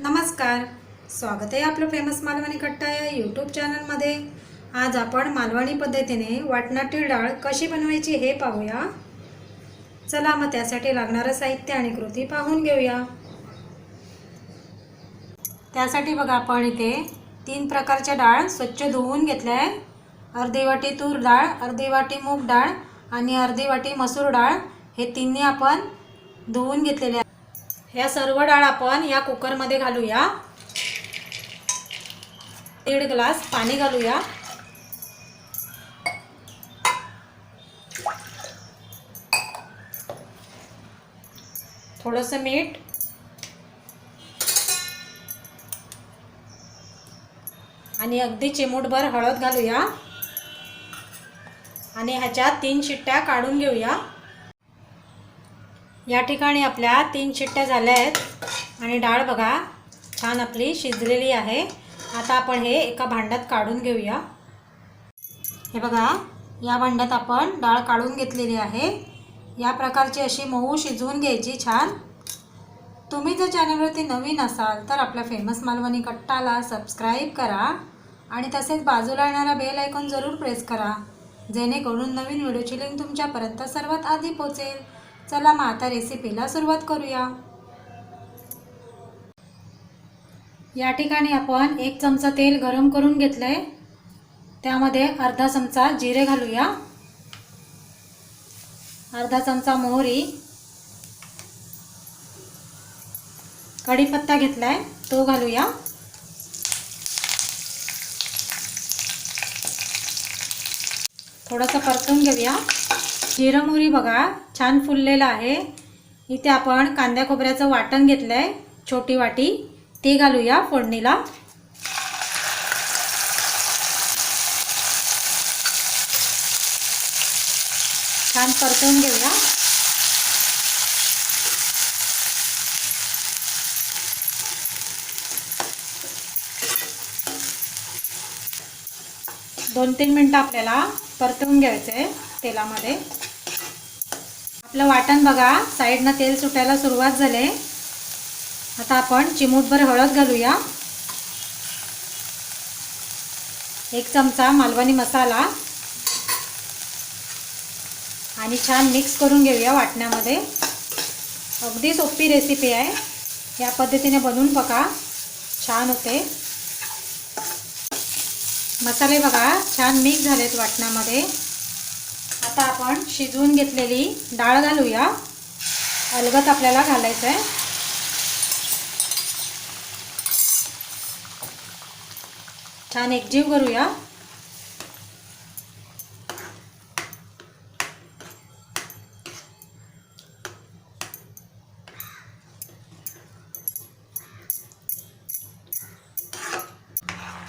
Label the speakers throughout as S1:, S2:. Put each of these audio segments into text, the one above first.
S1: नमस्कार. स्वागत आहे आपलं फेमस मालवणी कट्टा या यूट्यूब चॅनलमध्ये आज आपण मालवणी पद्धतीने वाटणाटी डाळ कशी बनवायची हे पाहूया. चला मग त्यासाठी लागणारं साहित्य आणि कृती पाहून घेऊया. त्यासाठी बघा आपण इथे तीन प्रकारच्या डाळ स्वच्छ धुवून घेतल्या आहे. अर्धी वाटी तूर डाळ अर्धी वाटी मूग डाळ आणि अर्धी वाटी मसूर डाळ हे तिन्ही आपण धुवून घेतलेले ह्या सर्व डाळ आपण या कुकरमध्ये घालूया. दीड ग्लास पाणी घालूया. थोडंसं मीठ. आणि अगदी चिमूटभर हळद घालूया. आणि ह्याच्यात तीन शिट्ट्या काढून घेऊया. या ठिकाणी आपल्या तीन शिट्ट्या झाल्या आहेत. आणि डाळ बघा छान आपली शिजलेली आहे. आता आपण हे एका भांड्यात काढून घेऊया. हे बघा या भांड्यात आपण डाळ काढून घेतलेली आहे. या प्रकारची अशी मऊ शिजवून घ्यायची छान. तुम्ही जर चॅनलवरती नवीन असाल तर आपल्या फेमस मालवणी कट्टाला सबस्क्राईब करा. आणि तसेच बाजूला येणारा बेल आयकॉन जरूर प्रेस करा. जेणेकरून नवीन व्हिडिओची लिंक तुमच्यापर्यंत सर्वात आधी पोचेल चला मग आता रेसिपीला सुरुवात करूया. या ठिकाणी आपण एक चमचा तेल गरम करून घेतलं आहे त्यामध्ये अर्धा चमचा जिरे घालूया. अर्धा चमचा मोहरी. कढीपत्ता घेतला आहे तो घालूया. थोडंसं परतून घेऊया. जिरं मोहरी बघा छान फुललेलं आहे. इथे आपण कांद्या खोबऱ्याचं वाटण घेतलं आहे छोटी वाटी. ते घालूया फोडणीला. छान परतवून घेऊया. दोन तीन मिनटं आपल्याला परतवून घ्यायचं आहे तेलामध्ये. आपलं वाटण बघा साईडनं तेल सुटायला सुरुवात झाले. आता आपण चिमूटभर हळद घालूया. एक चमचा मालवणी मसाला. आणि छान मिक्स करून घेऊया वाटण्यामध्ये. अगदी सोपी रेसिपी आहे. या पद्धतीने बनवून बघा. छान होते. मसाले बघा छान मिक्स झालेत वाटणामध्ये. आता आपण शिजवून घेतलेली डाळ घालूया. अलगत आपल्याला घालायचं आहे छान एकजीव करूया.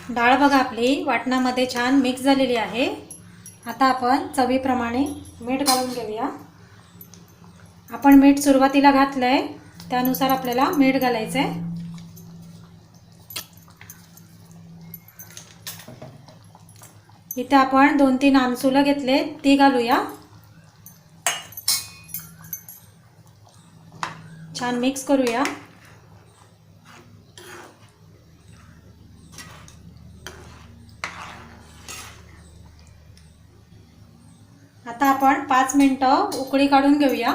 S1: डाळ बघा आपली वाटणामध्ये छान मिक्स झालेली आहे. आता आपण चवीप्रमाणे मीठ घालून घेऊया. आपण मीठ सुरुवातीला घातलं आहे त्यानुसार आपल्याला मीठ घालायचं आहे इथे आपण दोन तीन आमसुलं घेतले ती घालूया. छान मिक्स करूया. आता आपण पाच मिनटं उकळी काढून घेऊया.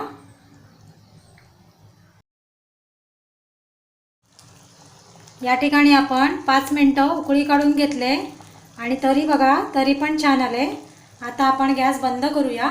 S1: या ठिकाणी आपण पाच मिनटं उकळी काढून घेतले आणि तरी बघा तरी पण छान आले. आता आपण गॅस बंद करूया.